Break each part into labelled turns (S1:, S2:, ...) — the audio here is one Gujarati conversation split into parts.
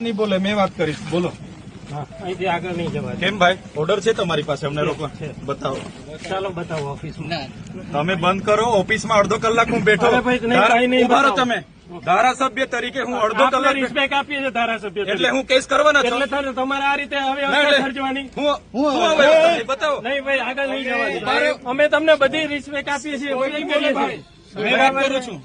S1: નહીં બોલે મેં વાત કરીશ બોલો.
S2: અહીંથી આગળ નહીં જવા
S1: કેમ ભાઈ? ઓર્ડર છે તમારી પાસે? અમને રોકવા. બતાવો.
S2: ચાલો બતાવો ઓફિસમાં.
S1: તમે બંધ કરો ઓફિસમાં અડધો કલાક હું બેઠો.
S2: અરે ભાઈ, નહીં,
S1: ધારા-
S2: કાંઈ નહીં
S1: ઊભા રહો તમે. ધારાસભ્ય તરીકે હું અડધો કલાક
S2: રિસ્પેક્ટ આપીએ છીએ ધારાસભ્ય
S1: એટલે હું કેસ કરવાના છું.
S2: એટલે તમારે આ રીતે હવે
S1: ના,
S2: અવસ્થા
S1: એટલે-
S2: સર્જવાની
S1: હું હું હવે બતાવો.
S2: નહીં ભાઈ આગળ નહીં જવા. અમે તમને બધી રિસ્પેક્ટ આપીએ છીએ. કરીએ છીએ.
S1: મેં વાત કરું છું.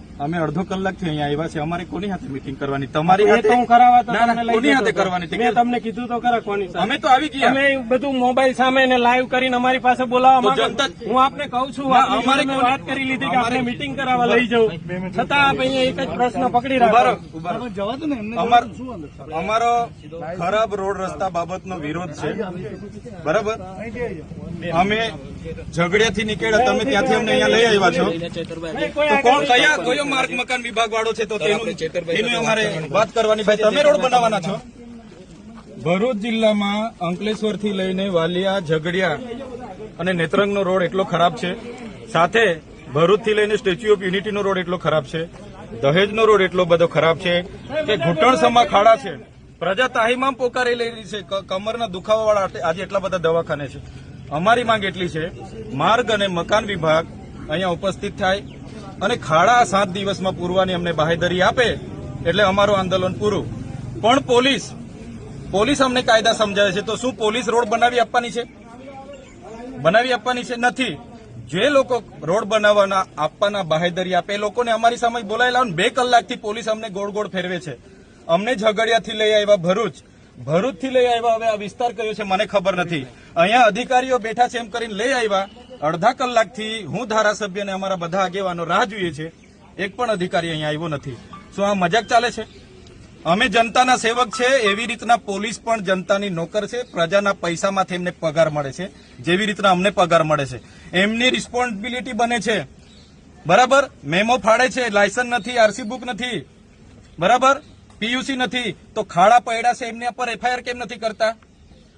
S1: અમે અડધો કલાકથી અહીંયા આવ્યા છે અમારે કોની હાથે મિટિંગ કરવાની? તમારી
S2: હું કરાવવા
S1: કોની હાથે કરવાની
S2: મેં તમને કીધું તો ખરા કોની
S1: અમે તો આવી ગયા.
S2: અમે બધું મોબાઈલ સામે ને લાઈવ કરીને અમારી પાસે બોલાવવા માંગો. હું આપને કહું છું
S1: અમારે
S2: વાત કરી લીધી કે આપણે મીટિંગ કરાવવા લઈ જવું. છતાં આપ અહીંયા એક જ પ્રશ્ન પકડી રાખો.
S1: જવા દો ને અમારો ખરાબ રોડ રસ્તા બાબતનો વિરોધ છે. બરાબર? અમે ઝઘડિયાથી નીકળ્યા તમે ત્યાંથી અમને અહીંયા લઈ આવ્યા છો. તો કોણ કયા કયો માર્ગ મકાન વિભાગ વાળો છે તો તેનું અમારે વાત કરવાની. ભાઈ તમે રોડ બનાવવાના છો? ભરૂચ જિલ્લામાં અંકલેશ્વરથી લઈને વાલિયા ઝઘડિયા અને નેત્રંગનો રોડ એટલો ખરાબ છે. સાથે ભરૂચથી લઈને સ્ટેચ્યુ ઓફ યુનિટીનો રોડ એટલો ખરાબ છે. દહેજનો રોડ એટલો બધો ખરાબ છે. કે ઘૂંટણસમાં ખાડા છે. પ્રજા તાહીમામ પોકારી લેલી છે. ક- કમરના દુખાવાવાળા આજે એટલા બધા દવાખાને છે. અમારી માંગ એટલી છે. માર્ગ અને મકાન વિભાગ અહીંયા ઉપસ્થિત થાય. અને ખાડા સાત દિવસમાં પૂરવાની અમને બાહેધરી આપે એટલે અમારું આંદોલન પૂરું. પણ પોલીસ પોલીસ અમને કાયદા સમજાવે છે. તો શું પોલીસ રોડ બનાવી આપવાની છે? બનાવી આપવાની છે? નથી. જે લોકો રોડ બનાવવાના, આપવાના બાહેધરી આપે, એ લોકોને અમારી સામે બોલાયેલા બે કલાકથી પોલીસ અમને ગોળ ગોળ ફેરવે છે. અમને ઝઘડિયાથી લઈ આવ્યા ભરૂચ. ભરૂચથી લઈ આવ્યા, હવે આ વિસ્તાર કયો છે, મને ખબર નથી. અહીંયા અધિકારીઓ બેઠા છે એમ કરીને લઈ આવ્યા. અડધા કલાકથી હું ધારાસભ્ય અને અમારા બધા આગેવાનો રાહ જોઈએ છે. એક પણ અધિકારી અહીંયા આવ્યો નથી. શું આ મજાક ચાલે છે? અમે જનતાના સેવક છે, એવી રીતના પોલીસ પણ જનતાની નોકર છે, પ્રજાના પૈસામાંથી એમને પગાર મળે છે, જેવી રીતના અમને પગાર મળે છે. એમની રિસ્પોન્સિબિલિટી બને છે. બરાબર? મેમો ફાડે છે લાયસન્સ નથી આરસી બુક નથી. બરાબર? પીયુસી નથી. તો ખાડા પડ્યા છે એમના પર એફઆઈઆર કેમ નથી કરતા?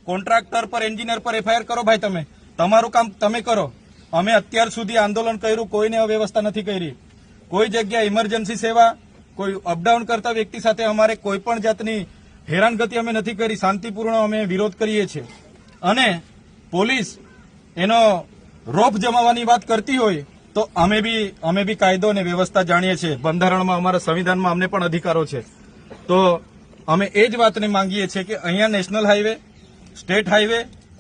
S1: કોન્ટ્રાક્ટર પર એન્જિનિયર પર એફઆઈઆર કરો ભાઈ તમે. તમારું કામ તમે કરો. અમે અત્યાર સુધી આંદોલન કર્યું, કોઈને અવ્યવસ્થા નથી કરી. કોઈ જગ્યાએ ઇમરજન્સી સેવા, કોઈ અપડાઉન કરતા વ્યક્તિ સાથે અમારે કોઈ પણ જાતની હેરાનગતિ અમે નથી કરી, શાંતિપૂર્ણ અમે વિરોધ કરીએ છીએ. અને પોલીસ એનો રોપ જમાવાની વાત કરતી હોય, તો અમે બી અમે બી કાયદો અને વ્યવસ્થા જાણીએ છીએ. બંધારણમાં અમારા સંવિધાનમાં અમને પણ અધિકારો છે. તો અમે એ જ વાતને માંગીએ છીએ કે અહીંયા નેશનલ હાઈવે, સ્ટેટ હાઈવે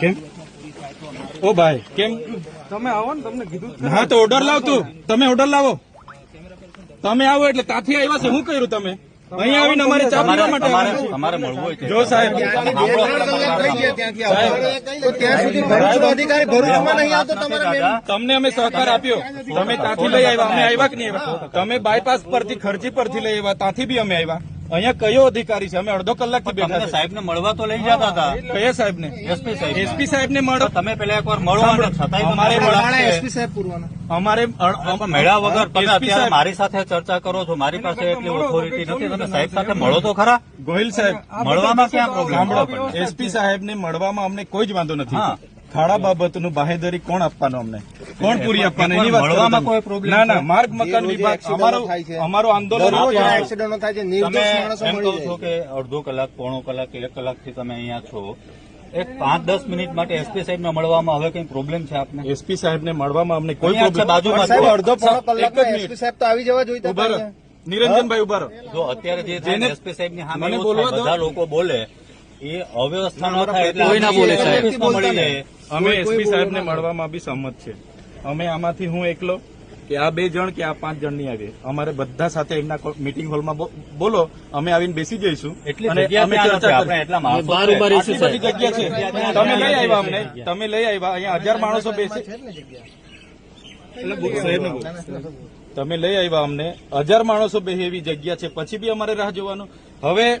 S1: કેમ?
S3: દિવસમાં પૂરી થાય તો અમારે
S1: ઓ ભાઈ કેમ?
S2: તમે આવો ને તમને કીધું
S1: હા તો ઓર્ડર લાવ તું. તમે ઓર્ડર લાવો. તમે આવો એટલે ત્યાંથી આવ્યા છે શું કર્યું તમે? અહીંયા આવીને અમારે ચા પીવા માટે
S4: અમારે મળવું હોય
S1: જો સાહેબ.
S3: તમારે
S1: તમને અમે સહકાર આપ્યો. તમે ત્યાંથી લઈ આવ્યા. અમે આવ્યા કે નહીં તમે બાયપાસ પરથી ખર્ચી પરથી લઈ આવ્યા. ત્યાંથી બી અમે આવ્યા. અહીંયા કયો અધિકારી છે? અમે અડધો કલાકથી બેઠા
S4: સાહેબ ને મળવા તો લઈ જતા હતા.
S1: કયા સાહેબ ને
S4: એસપી સાહેબ
S1: એસપી સાહેબ ને મળો
S4: તમે પેલા એકવાર મળો છતાંય
S1: અમારે
S3: એસપી સાહેબ પૂરવાના.
S1: અમારે
S4: મેળા વગર તમે અત્યારે મારી સાથે ચર્ચા કરો છો. મારી પાસે એટલી ઓથોરિટી નથી. તમે સાહેબ સાથે મળો તો ખરા?
S1: ગોહિલ સાહેબ
S4: મળવામાં ક્યાં પ્રોબ્લેમ
S1: એસપી સાહેબ ને મળવામાં અમને કોઈ જ વાંધો નથી. ખાડા બાબતનું બાહેદરી કોણ આપવાનું અમને? કોણ પૂરી આપવાનું એની
S4: મળવામાં કોઈ પ્રોબ્લેમ
S1: ના ના માર્ગ મકાન વિભાગ અમારો આંદોલન
S3: એક્સિડન્ટો થાય છે. નિર્દોષ માણસો
S4: એમ
S3: મળી
S4: કહો છો કે અડધો કલાક પોણો કલાક એક કલાકથી તમે અહીંયા છો. એક પાંચ દસ મિનિટ માટે એસપી સાહેબ ને મળવામાં હવે કઈ પ્રોબ્લેમ છે આપને?
S1: એસપી સાહેબ ને મળવામાં અમને કોઈ
S4: બાજુમાં
S3: સાહેબ અડધો પોણો
S1: મિનિટ.
S3: એસપી સાહેબ તો આવી જવા જોઈતા.
S1: નિરંજનભાઈ ઊભા
S4: જો અત્યારે જે એસપી સાહેબની સામે. બધા લોકો બોલે એ અવ્યવસ્થા ન થાય એટલે
S5: કોઈ ના બોલે, સાહેબ.
S4: મળી
S1: અમે એસપી સાહેબને મળવામાં બી સંમત છે. અમે આમાંથી હું એકલો કે આ બે જણ કે આ પાંચ જણ નહીં આવીએ અમારે બધા સાથે એમના મીટિંગ હોલમાં બોલો અમે આવીને બેસી જઈશું.
S4: એટલે
S1: અને અમે ચર્ચા બધી જગ્યા છે. તમે લઈ આવ્યા અમને. તમે લઈ આવ્યા. અહીંયા હજાર માણસો બેસે. તમે લઈ આવ્યા અમને. હજાર માણસો બેસે એવી જગ્યા છે. પછી બી અમારે રાહ જોવાનું. હવે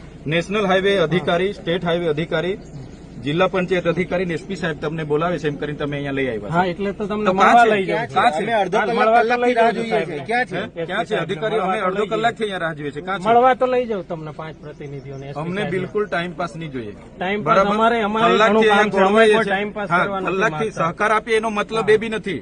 S1: નેશનલ હાઈવે અધિકારી સ્ટેટ હાઈવે અધિકારી જિલ્લા પંચાયત અધિકારી ને એસપી સાહેબ તમને બોલાવે છે એમ કરીને તમે અહીંયા લઈ આવ્યા
S6: હા એટલે તો તમને મળવા
S1: છે?
S6: લઈ?
S1: ક્યાં છે? અધિકારીઓ અમે અડધો કલાકથી અહીંયા રાહ જોઈએ છે?
S6: મળવા તો લઈ જાઉં તમને પાંચ પ્રતિનિધિઓને
S1: અમને બિલકુલ ટાઈમ પાસ નહીં જોઈએ.
S6: ટાઈમ કરવા નથી
S1: કલાકથી સહકાર આપીએ એનો મતલબ એ બી નથી.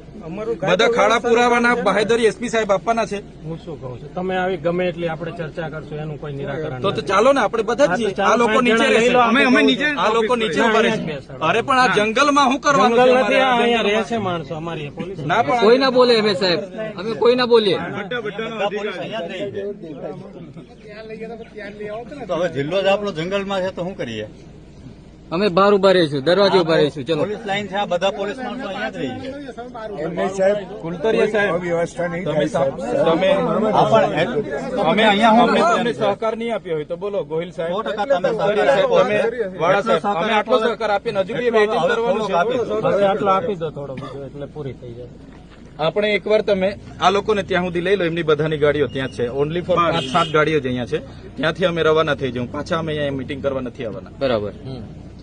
S1: બધા ખાડા પુરાવાના બાહેધરી એસપી સાહેબ આપવાના છે.
S6: હું શું કહું છું? તમે આવી ગમે એટલી આપણે ચર્ચા કરશું એનું કોઈ નિરાકરણ
S1: તો તો ચાલો ને આપણે બધા જ આ લોકો નીચે અમે અમે નીચે આ લોકો નીચે
S6: ઊભા.
S1: અરે પણ આ જંગલમાં શું કરવાનું
S6: જંગલ નથી અહીંયા રહે છે માણસો અમારી પોલીસ.
S1: ના પણ
S5: કોઈ ના બોલે અમે સાહેબ. અમે કોઈ ના બોલીએ.
S4: તો હવે જિલ્લો જ આપણો જંગલમાં છે તો શું કરીએ?
S5: અમે બહાર ઊભા રહીશું દરવાજે ઊભા રહીશું ચલો.
S4: પોલીસ લાઈન છે આ બધા પોલીસ માણસો અહીંયા જ રહી એમને સાહેબ
S1: કુલતરીય સાહેબ. તમે સા- તમે અમે અહીંયા હું અમને તમને સહકાર નહીં આપ્યો હોય તો બોલો ગોહિલ સાહેબ.
S4: તમે સહકાર
S1: સાહેબ,
S4: આપ્યો
S1: તમે વાળા સાહેબ અમે આટલો સહકાર આપીને હજુ બી વેઇટિંગ કરવાનું છે.
S6: હવે આટલો આપી દો. થોડો બીજો એટલે પૂરી થઈ જાય.
S1: આપણે એકવાર તમે આ લોકોને ત્યાં સુધી લઈ લો એમની બધાની ગાડીઓ ત્યાં છે. ઓનલી ફોર પાંચ સાત ગાડીઓ જ અહીંયા છે. ત્યાંથી અમે રવાના થઈ જવું પાછા અમે અહીંયા મીટિંગ કરવા નથી આવવાના.
S5: બરાબર.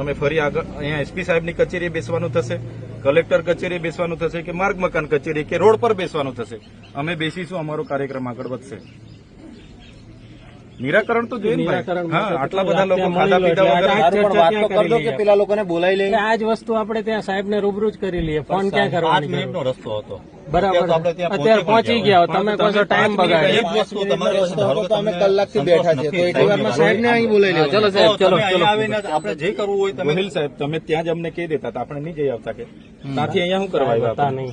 S1: અમે ફરી આગળ અહીંયા એસપી સાહેબની કચેરીએ બેસવાનું થશે, કલેક્ટર કચેરીએ બેસવાનું થશે કે માર્ગ મકાન કચેરી કે રોડ પર બેસવાનું થશે. અમે બેસીશું, અમારો કાર્યક્રમ આગળ વધશે. નિરાકરણ તો જોઈએ
S6: નિરાકરણ
S1: હા આટલા બધા લોકો ખાધા પીધા વગર
S7: વાત તો કે પેલા લોકોને બોલાવી લઈએ.
S6: આ જ વસ્તુ આપણે ત્યાં સાહેબ ને રૂબરૂ જ કરી લઈએ. ફોન ક્યાં કરવાની
S4: મિનિટનો રસ્તો હતો.
S6: બરાબર.
S4: અત્યારે
S6: પહોંચી ગયા તમે કહો છો ટાઈમ બગાડ્યો.
S4: એક વસ્તુ તમારે ધારો કે
S7: અમે કલાકથી બેઠા છીએ. તો એટલી વારમાં સાહેબને અહીં બોલાવી
S5: હા, ચલો સાહેબ ચલો ચલો
S4: આપણે જે કરવું હોય તમે
S1: સાહેબ તમે ત્યાં જ અમને કહી દેતા આપણે નહીં જઈ આવતા કે. ત્યાંથી અહીંયા શું કરવા આવ્યા
S6: નહીં.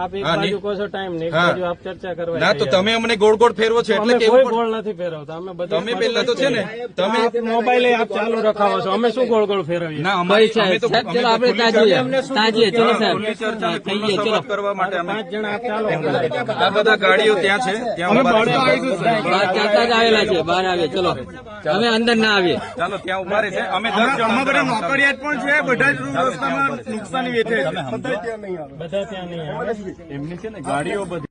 S6: આપ એક બાજુ કહો છો ટાઈમ ને એક બાજુ આપ ચર્ચા કરવા
S1: ના તો તમે અમને ગોળ ગોળ ફેરવો છો એટલે
S6: કોઈ ગોળ નથી ફેરવતા અમે બધા
S1: તમે પેલા તો છે. ને તમે
S6: મોબાઈલ આપ ચાલુ રખાવો છો. અમે શું ગોળ ગોળ ફેરવીએ?
S1: ના અમારી અમે
S5: સાહેબ
S1: તો
S5: સાહેબ
S1: અમે
S5: ચલો આપણે
S1: ખુલ્લી
S5: ત્યાં
S1: ચર્ચા-
S5: જઈએ ત્યાં જઈએ ચલો સાહેબ.
S1: ખુલ્લી ચર્ચા અને
S5: કહીએ ચલો.
S1: કરવા માટે અમે
S6: પાંચ જણા આપ ચાલો.
S1: આ બધા ગાડીઓ ત્યાં છે ત્યાં
S5: બહાર ચાલતા જ આવેલા છે બહાર આવીએ ચલો. અમે અંદર ના આવીએ.
S1: ચાલો ત્યાં ઊભા રહેશે અમે દસ જણ બધા નોકરિયાત પણ છે બધા જ રસ્તામાં નુકસાની વેઠે
S6: બધા ત્યાં નહીં આવે.
S1: એમની છે ને ગાડીઓ બધી